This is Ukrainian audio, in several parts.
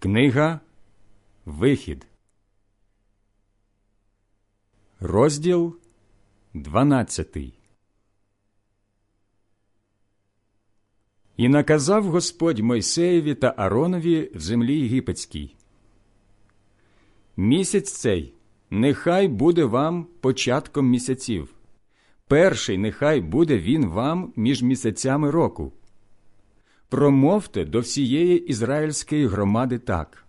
Книга Вихід, розділ 12 І наказав Господь Мойсеєві та Аронові в землі єгипетській. Місяць цей нехай буде вам початком місяців. Перший нехай буде він вам між місяцями року. Промовте до всієї ізраїльської громади так.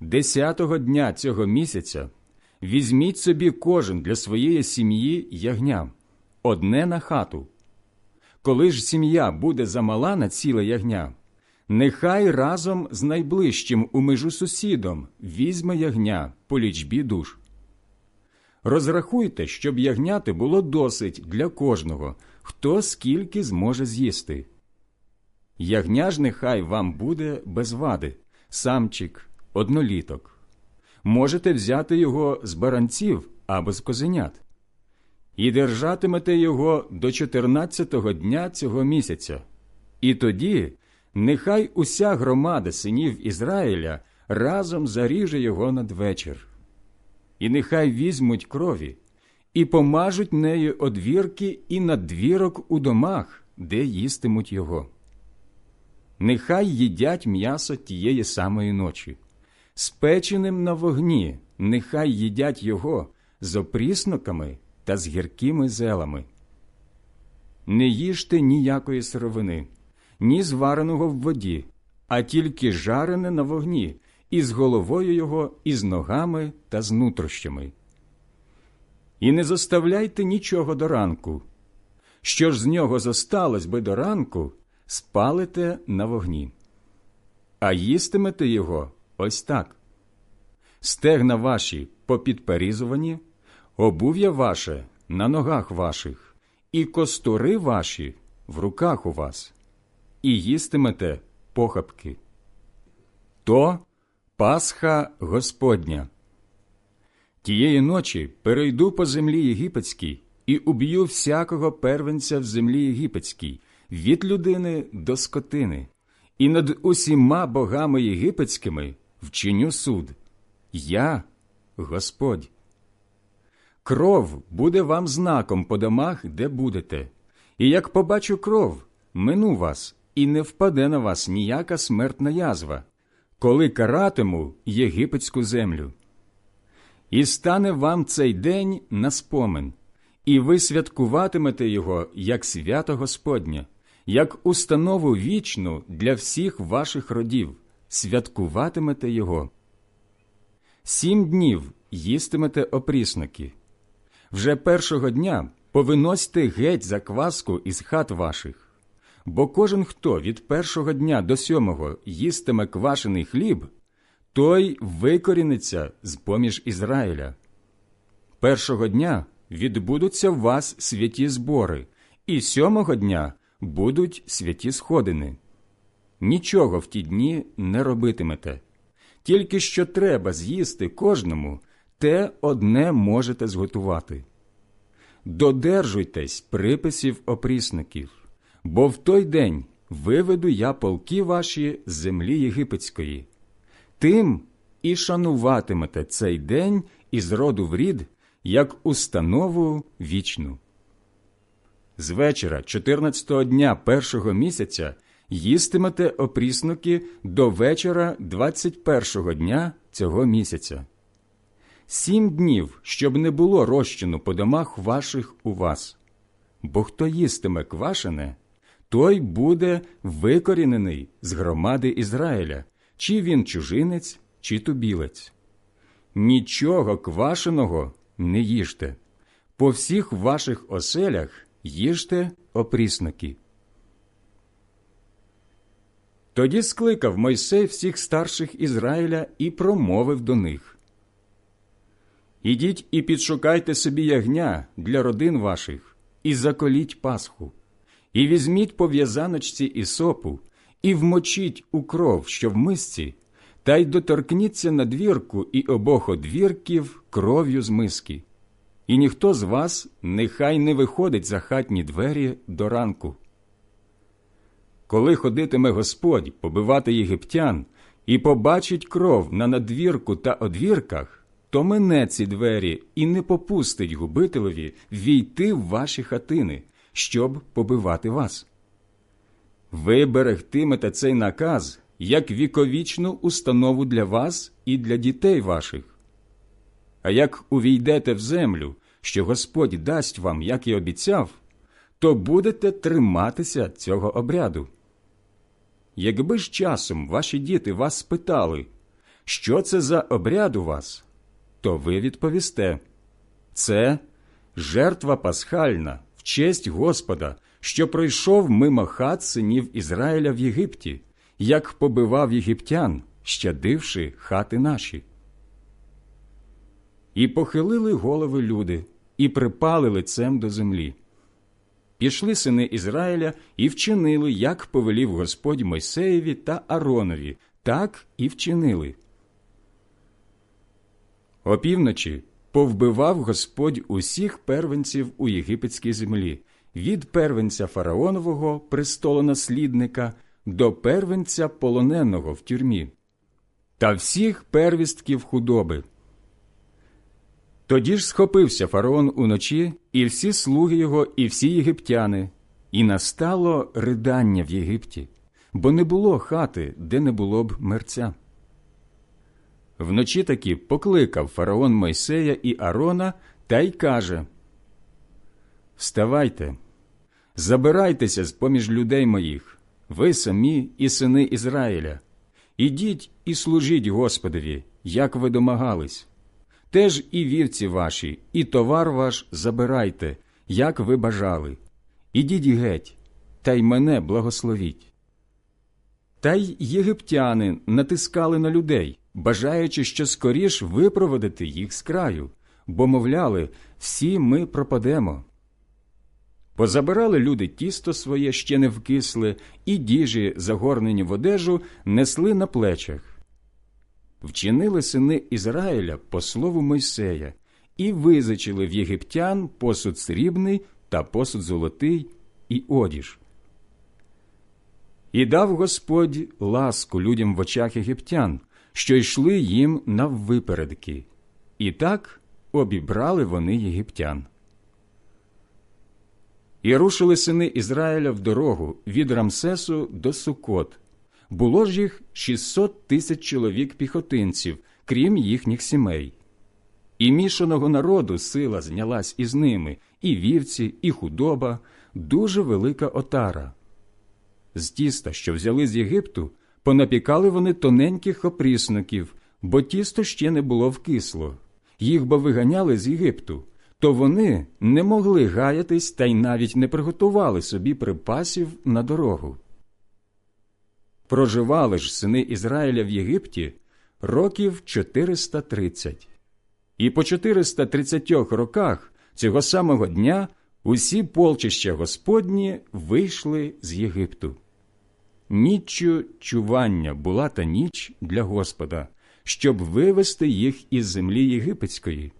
Десятого дня цього місяця візьміть собі кожен для своєї сім'ї ягня, одне на хату. Коли ж сім'я буде замала на ціле ягня, нехай разом з найближчим у межу сусідом візьме ягня по лічбі душ. Розрахуйте, щоб ягняти було досить для кожного, хто скільки зможе з'їсти. Ягня ж нехай вам буде без вади, самчик, одноліток. Можете взяти його з баранців або з козенят. І держатимете його до 14-го дня цього місяця. І тоді нехай уся громада синів Ізраїля разом заріже його надвечір. І нехай візьмуть крові і помажуть нею одвірки і надвірок у домах, де їстимуть його. Нехай їдять м'ясо тієї самої ночі, спеченим на вогні, нехай їдять його з опрісноками та з гіркими зелами. Не їжте ніякої сировини, ні звареного в воді, а тільки жарене на вогні, із головою його, і з ногами та з нутрощами. І не заставляйте нічого до ранку. Що ж з нього зосталось би до ранку, спалите на вогні, а їстимете його ось так. Стегна ваші попідперізувані, обув'я ваше на ногах ваших, і костури ваші в руках у вас, і їстимете похапки. То Пасха Господня. Тієї ночі перейду по землі єгипетській і уб'ю всякого первенця в землі єгипетській, від людини до скотини, і над усіма богами єгипетськими вчиню суд. Я Господь. Кров буде вам знаком по домах, де будете, і як побачу кров, мину вас, і не впаде на вас ніяка смертна язва, коли каратиму єгипетську землю. І стане вам цей день на спомин, і ви святкуватимете його як свято Господнє, як установу вічну для всіх ваших родів, святкуватимете його. Сім днів їстимете опрісники. Вже першого дня повиносьте геть закваску із хат ваших. Бо кожен, хто від першого дня до сьомого їстиме квашений хліб, той викоріниться з поміж Ізраїля. Першого дня відбудуться в вас святі збори, і сьомого дня будуть святі сходини. Нічого в ті дні не робитимете, тільки що треба з'їсти кожному, те одне можете зготувати. Додержуйтесь приписів опрісників, бо в той день виведу я полки ваші з землі єгипетської. Тим і шануватимете цей день із роду в рід, як установу вічну. З вечора 14-го дня першого місяця їстимете опріснуки до вечора 21-го дня цього місяця. Сім днів, щоб не було розчину по домах ваших у вас. Бо хто їстиме квашене, той буде викорінений з громади Ізраїля, чи він чужинець, чи тубілець. Нічого квашеного не їжте. По всіх ваших оселях їжте опрісники. Тоді скликав Мойсей всіх старших Ізраїля і промовив до них Ідіть і підшукайте собі ягня для родин ваших, і заколіть Пасху, і візьміть по в'язаночці ісопу, і вмочіть у кров, що в мисці, та й доторкніться на двірку і обох одвірків кров'ю з миски. І ніхто з вас нехай не виходить за хатні двері до ранку. Коли ходитиме Господь побивати єгиптян, і побачить кров на надвірку та одвірках, то мене ці двері і не попустить губителеві війти в ваші хатини, щоб побивати вас. Ви берегтимете цей наказ як віковічну установу для вас і для дітей ваших. А як увійдете в землю, що Господь дасть вам, як і обіцяв, то будете триматися цього обряду. Якби ж часом ваші діти вас спитали, що це за обряд у вас, то ви відповісте це жертва пасхальна в честь Господа, що пройшов мимо хат синів Ізраїля в Єгипті, як побивав єгиптян, щадивши хати наші. І похилили голови люди, і припали лицем до землі. Пішли сини Ізраїля і вчинили, як повелів Господь Мойсеєві та Аронові, так і вчинили. Опівночі повбивав Господь усіх первенців у єгипетській землі, від первенця фараонового престолонаслідника до первенця полоненого в тюрмі, та всіх первістків худоби. Тоді ж схопився фараон уночі, і всі слуги його, і всі єгиптяни, і настало ридання в Єгипті, бо не було хати, де не було б мерця. Вночі таки покликав фараон Мойсея і Арона та й каже Вставайте, забирайтеся з поміж людей моїх, ви самі і сини Ізраїля, ідіть і служіть Господові, як ви домагались. Теж і вівці ваші, і товар ваш забирайте, як ви бажали. Ідіть геть, та й мене благословіть. Та й єгиптяни натискали на людей, бажаючи, що скоріш випроводити їх з краю, бо, мовляли, всі ми пропадемо. Позабирали люди тісто своє ще не вкисле, і діжі, загорнені в одежу, несли на плечах. Вчинили сини Ізраїля по слову Мойсея і визичили в єгиптян посуд срібний та посуд золотий і одіж. І дав Господь ласку людям в очах єгиптян, що йшли їм наввипередки, і так обібрали вони єгиптян. І рушили сини Ізраїля в дорогу від Рамсесу до Сукот. Було ж їх 600 тисяч чоловік піхотинців, крім їхніх сімей. І мішаного народу сила знялась із ними, і вівці, і худоба, дуже велика отара. З тіста, що взяли з Єгипту, понапікали вони тоненьких опрісноків, бо тісто ще не було вкисло. Їх бо виганяли з Єгипту, то вони не могли гаятись та й навіть не приготували собі припасів на дорогу. Проживали ж сини Ізраїля в Єгипті років 430. І по 430 роках цього самого дня усі полчища Господні вийшли з Єгипту. Ніччю чування була та ніч для Господа, щоб вивести їх із землі єгипетської.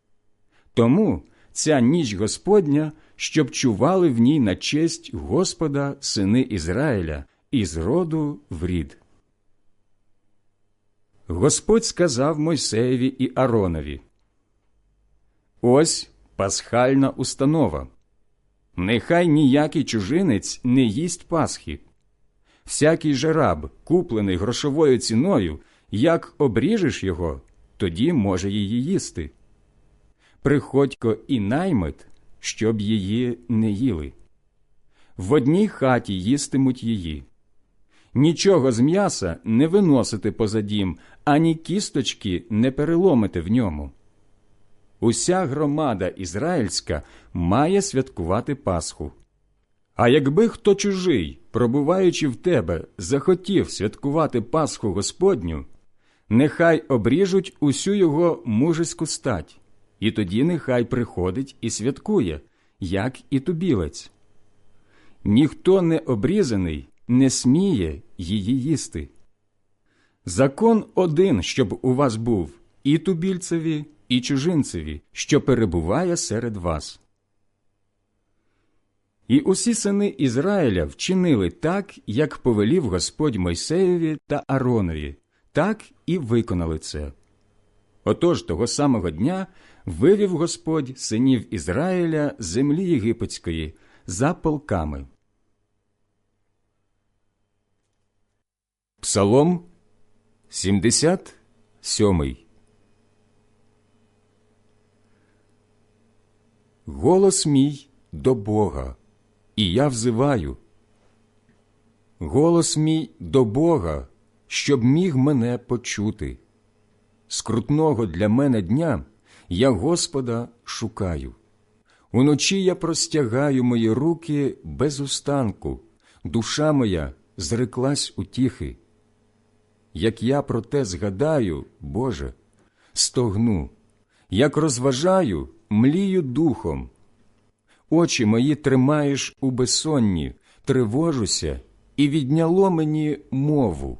Тому ця ніч Господня, щоб чували в ній на честь Господа сини Ізраїля із роду в рід. Господь сказав Мойсеєві і Аронові Ось пасхальна установа. Нехай ніякий чужинець не їсть Пасхи. Всякий же раб, куплений грошовою ціною, як обріжеш його, тоді може її їсти. Приходько і наймит, щоб її не їли. В одній хаті їстимуть її. Нічого з м'яса не виносити поза дім, ані кісточки не переломити в ньому. Уся громада ізраїльська має святкувати Пасху. А якби хто чужий, пробуваючи в тебе, захотів святкувати Пасху Господню, нехай обріжуть усю його мужеську стать, і тоді нехай приходить і святкує, як і тубілець. Ніхто не обрізаний не сміє її їсти. Закон один, щоб у вас був і тубільцеві, і чужинцеві, що перебуває серед вас. І усі сини Ізраїля вчинили так, як повелів Господь Мойсеєві та Аронові, так і виконали це. Отож того самого дня вивів Господь синів Ізраїля з землі єгипетської за полками. Псалом 77 Голос мій до Бога, і я взиваю. Голос мій до Бога, щоб міг мене почути. Скрутного для мене дня я Господа шукаю. Уночі я простягаю мої руки без устанку, душа моя зреклась утіхи. Як я про те згадаю, Боже, стогну, як розважаю, млію духом. Очі мої тримаєш у безсонні, тривожуся, і відняло мені мову.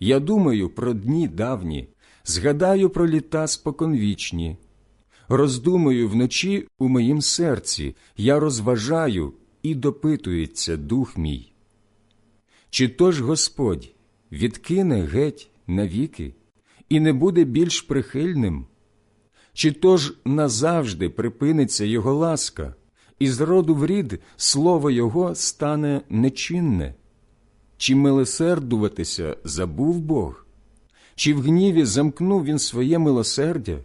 Я думаю про дні давні, згадаю про літа споконвічні, роздумую вночі у моїм серці, я розважаю і допитується дух мій. Чи то ж Господь відкине геть навіки і не буде більш прихильним? Чи то ж назавжди припиниться Його ласка, і з роду в рід слово Його стане нечинне? Чи милосердуватися забув Бог? Чи в гніві замкнув він своє милосердя?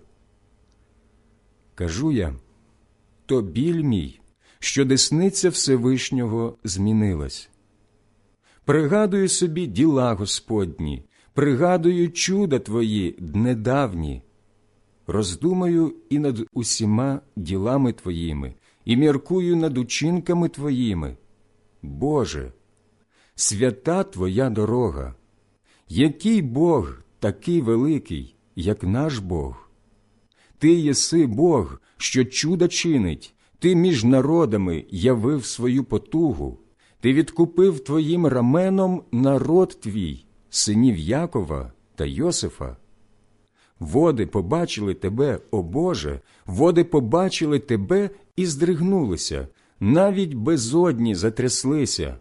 Кажу я, то біль мій, що десниця Всевишнього змінилась. Пригадую собі діла Господні, пригадую чуда Твої днедавні, роздумаю і над усіма ділами Твоїми, і міркую над учинками Твоїми. Боже, свята Твоя дорога, який Бог такий великий, як наш Бог? Ти єси Бог, що чуда чинить, ти між народами явив свою потугу, ти відкупив твоїм раменом народ твій, синів Якова та Йосифа. Води побачили тебе, о Боже, води побачили тебе і здригнулися, навіть безодні затряслися.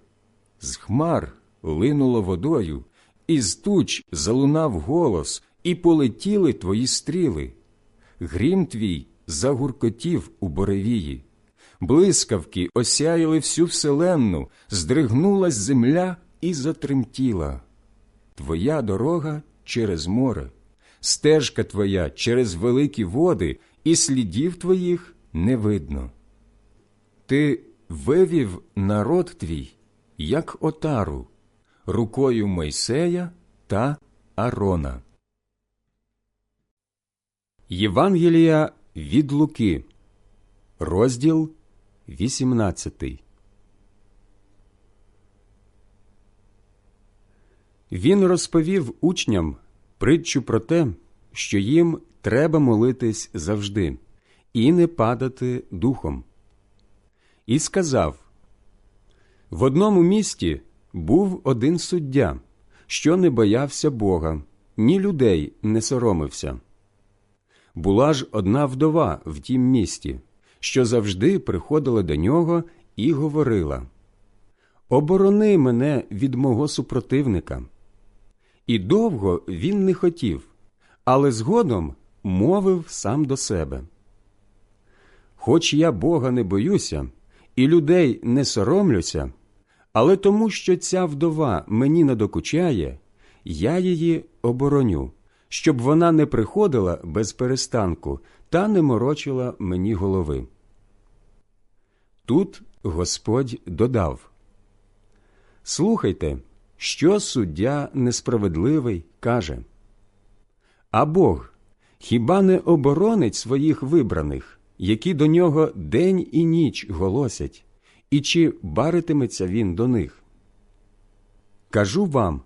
З хмар линуло водою, із туч залунав голос, і полетіли твої стріли. Грім твій загуркотів у боревії, блискавки осяяли всю вселенну, здригнулась земля і затремтіла. Твоя дорога через море, стежка твоя через великі води, і слідів твоїх не видно. Ти вивів народ твій, як отару, рукою Мойсея та Арона. Євангелія від Луки, розділ 18. Він розповів учням притчу про те, що їм треба молитись завжди і не падати духом. І сказав в одному місті був один суддя, що не боявся Бога, ні людей не соромився. Була ж одна вдова в тім місті, що завжди приходила до нього і говорила Оборони мене від мого супротивника. І довго він не хотів, але згодом мовив сам до себе. Хоч я Бога не боюся, і людей не соромлюся, але тому, що ця вдова мені надокучає, я її обороню, щоб вона не приходила без перестанку та не морочила мені голови. Тут Господь додав Слухайте, що суддя несправедливий каже. А Бог хіба не оборонить своїх вибраних, які до нього день і ніч голосять, і чи баритиметься він до них? Кажу вам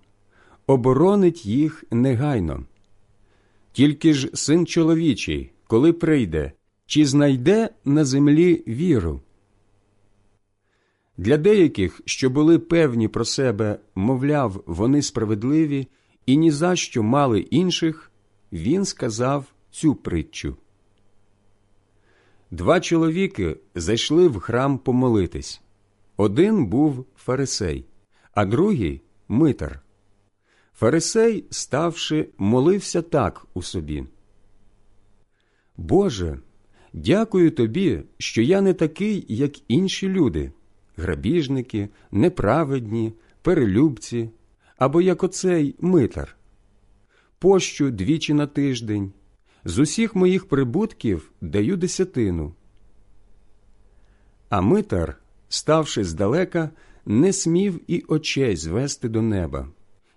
оборонить їх негайно. Тільки ж син чоловічий, коли прийде, чи знайде на землі віру? Для деяких, що були певні про себе, мовляв, вони справедливі і ні за що мали інших, він сказав цю притчу. Два чоловіки зайшли в храм помолитись. Один був фарисей, а другий митар. Фарисей, ставши, молився так у собі. Боже, дякую тобі, що я не такий, як інші люди, грабіжники, неправедні, перелюбці, або як оцей митар. Пощу двічі на тиждень, з усіх моїх прибутків даю десятину. А митар, ставши здалека, не смів і очей звести до неба,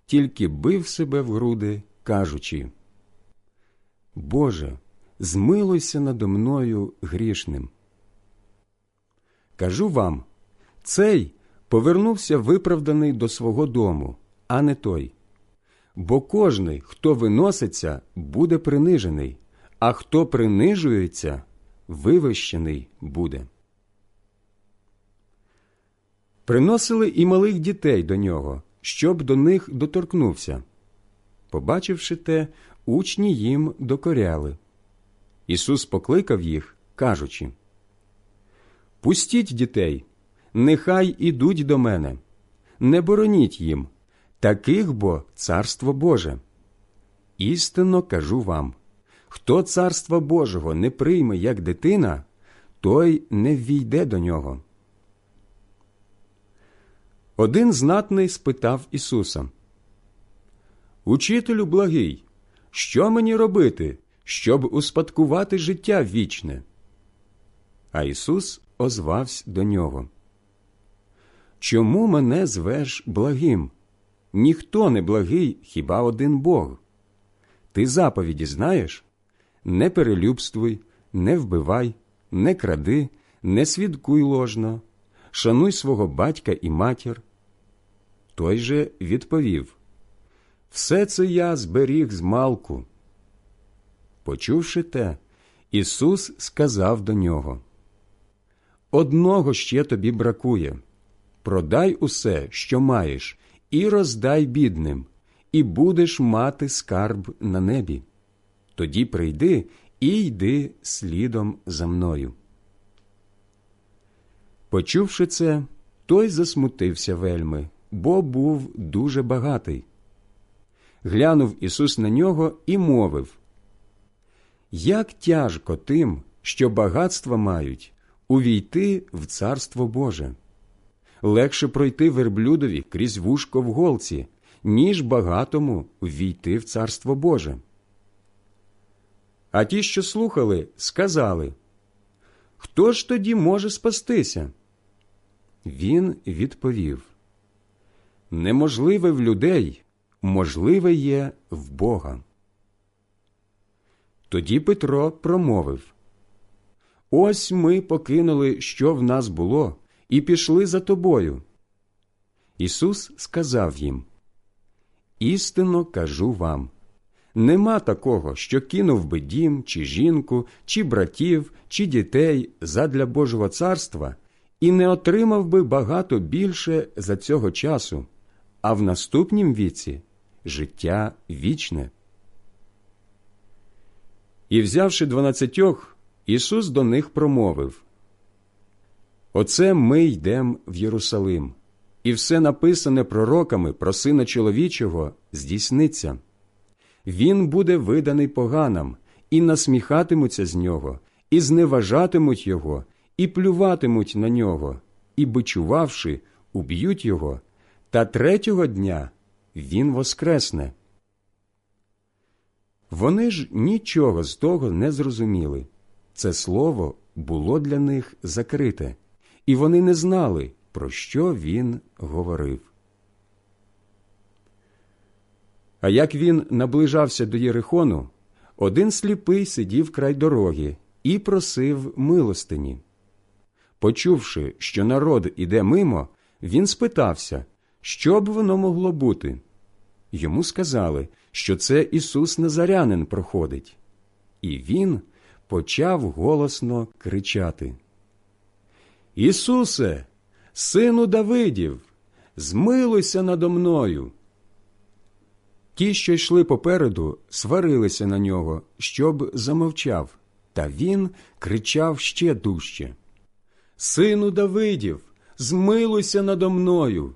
тільки бив себе в груди, кажучи Боже, змилуйся надо мною грішним. Кажу вам, цей повернувся виправданий до свого дому, а не той. Бо кожний, хто виноситься, буде принижений, а хто принижується, вивищений буде. Приносили і малих дітей до нього, щоб до них доторкнувся. Побачивши те, учні їм докоряли. Ісус покликав їх, кажучи Пустіть дітей, нехай ідуть до мене, не бороніть їм, таких бо царство Боже. Істинно кажу вам хто царства Божого не прийме як дитина, той не ввійде до нього. Один знатний спитав Ісуса Учителю благий, що мені робити, щоб успадкувати життя вічне? А Ісус озвався до нього. Чому мене звеш благим? Ніхто не благий, хіба один Бог. Ти заповіді знаєш? Не перелюбствуй, не вбивай, не кради, не свідкуй ложно, шануй свого батька і матір. Той же відповів Все це я зберіг з малку. Почувши те, Ісус сказав до нього Одного ще тобі бракує продай усе, що маєш, і роздай бідним, і будеш мати скарб на небі. Тоді прийди і йди слідом за мною. Почувши це, той засмутився вельми, бо був дуже багатий. Глянув Ісус на нього і мовив Як тяжко тим, що багатства мають, увійти в Царство Боже легше пройти верблюдові крізь вушко в голці, ніж багатому ввійти в Царство Боже. А ті, що слухали, сказали Хто ж тоді може спастися? Він відповів Неможливе в людей, можливе є в Бога. Тоді Петро промовив Ось ми покинули, що в нас було, і пішли за тобою. Ісус сказав їм Істинно кажу вам нема такого, що кинув би дім, чи жінку, чи братів, чи дітей задля Божого царства і не отримав би багато більше за цього часу, а в наступнім віці життя вічне. І, взявши дванадцятьох, Ісус до них промовив Оце ми йдемо в Єрусалим, і все написане пророками про сина чоловічого здійсниться. Він буде виданий поганам, і насміхатимуться з нього, і зневажатимуть його, і плюватимуть на нього, і, бичувавши, уб'ють його, та третього дня він воскресне. Вони ж нічого з того не зрозуміли. Це слово було для них закрите і вони не знали, про що він говорив. А як він наближався до Єрихону, один сліпий сидів край дороги і просив милостині. Почувши, що народ іде мимо, він спитався, що б воно могло бути. Йому сказали, що це Ісус Назарянин проходить, і він почав голосно кричати. Ісусе, сину Давидів, змилуйся надо мною. Ті, що йшли попереду, сварилися на нього, щоб замовчав, та він кричав ще дужче. Сину Давидів, змилуйся надо мною.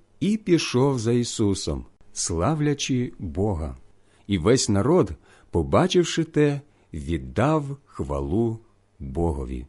і пішов за Ісусом, славлячи Бога. І весь народ, побачивши те, віддав хвалу Богові.